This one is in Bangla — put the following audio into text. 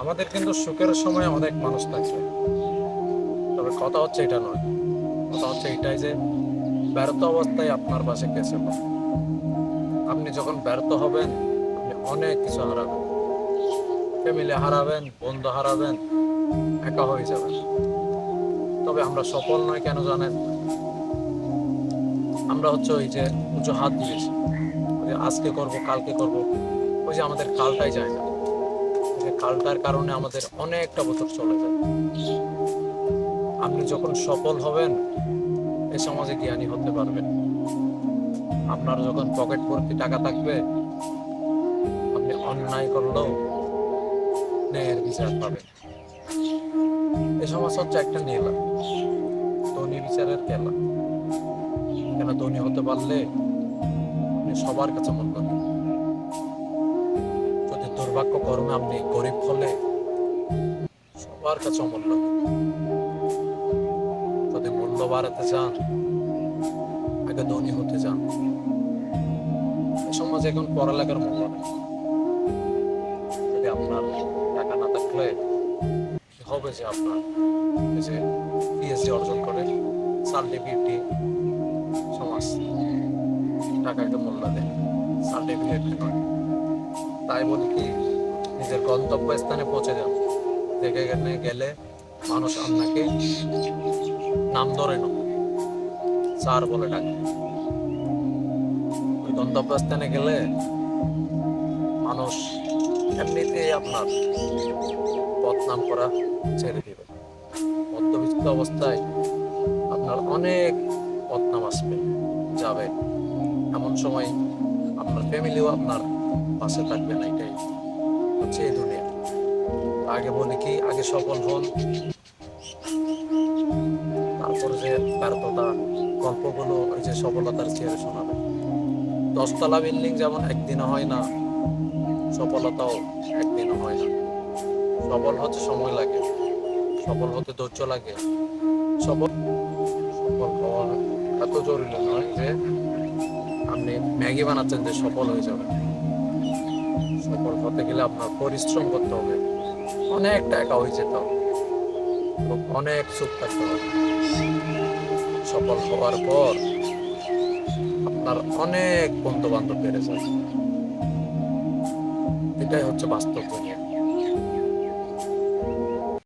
আমাদের কিন্তু সুখের সময় অনেক মানুষ থাকবে তবে কথা হচ্ছে এটা নয়। কথা হচ্ছে এটাই যে ব্যর্থ অবস্থায় আপনার পাশে ছিল? আপনি যখন ব্যর্থ হবেন, আপনি অনেক কিছু হারাবেন। ফ্যামিলি হারাবেন, বন্ধু হারাবেন, একা হয়ে যাবেন। তবে আমরা সফল নয় কেন জানেন? আমরা হচ্ছে ওই যে উঁচু হাত দিয়েছি। ওই যে আজকে করব, কালকে করব, ওই যে আমাদের কালটাই যায় না। কালটার কারণে আমাদের অনেকটা বছর চলে যায়। আপনি যখন সফল হবেন, এ সমাজে জ্ঞানী হতে পারবেন। আপনার যখন পকেট ভর্তি টাকা থাকবে, আপনি অন্যায় করলেও ন্যায়ের বিচার পাবেন। এ সমাজ হচ্ছে একটা নীলা। ধনী বিচারের খেলা। কেন ধনী হতে পারলে আপনি সবার কাছে দিন যদি দুর্ভাগ্য কর্মে আপনি, গরিব হলে সবার কাছে অমূল্য। যদি মূল্য বাড়াতে চান, আগে ধনী হতে চান সমাজে এখন পড়ালেখার মূল্য যদি আপনার টাকা না থাকলে, কি হবে যে আপনার যে পিএইচডি অর্জন করে সার্টিফিকেট সমাজ টাকাকে মূল্য দেয় সার্টিফিকেট নয় তাই বলি কি, নিজের গন্তব্যস্থানে পৌঁছে যান যেখানে গেলে মানুষ আপনাকে নাম ধরে না স্যার বলে ডাকে। ওই গন্তব্যস্থানে গেলে মানুষ এমনিতেই আপনার বদনাম করা ছেড়ে দেবে। মধ্যবিত্ত অবস্থায় আপনার অনেক বদনাম আসবে, যাবে। এমন সময় আপনার ফ্যামিলিও আপনার পাশে থাকবে না, এটাই হচ্ছে এই দুনিয়া। আগে বলি কি, আগে সফল হন, তারপর যে ব্যর্থতা, গল্পগুলো ওই যে সফলতার চেয়ারে শোনাবে দশতলা বিল্ডিং যেমন একদিনে হয় না, সফলতাও একদিনে হয় না। সফল হতে সময় লাগে, সফল হতে ধৈর্য লাগে। সফল সফল হওয়া এত জরুরি নয় যে আপনি ম্যাগি বানাচ্ছেন যে সফল হয়ে যাবে সফল হতে গেলে আপনার পরিশ্রম করতে হবে। অনেক টাকা হয়ে যেত অনেক সুখ থাকতে হবে। সফল হওয়ার পর আপনার অনেক বন্ধু বান্ধব বেড়ে যায়। এটাই হচ্ছে বাস্তব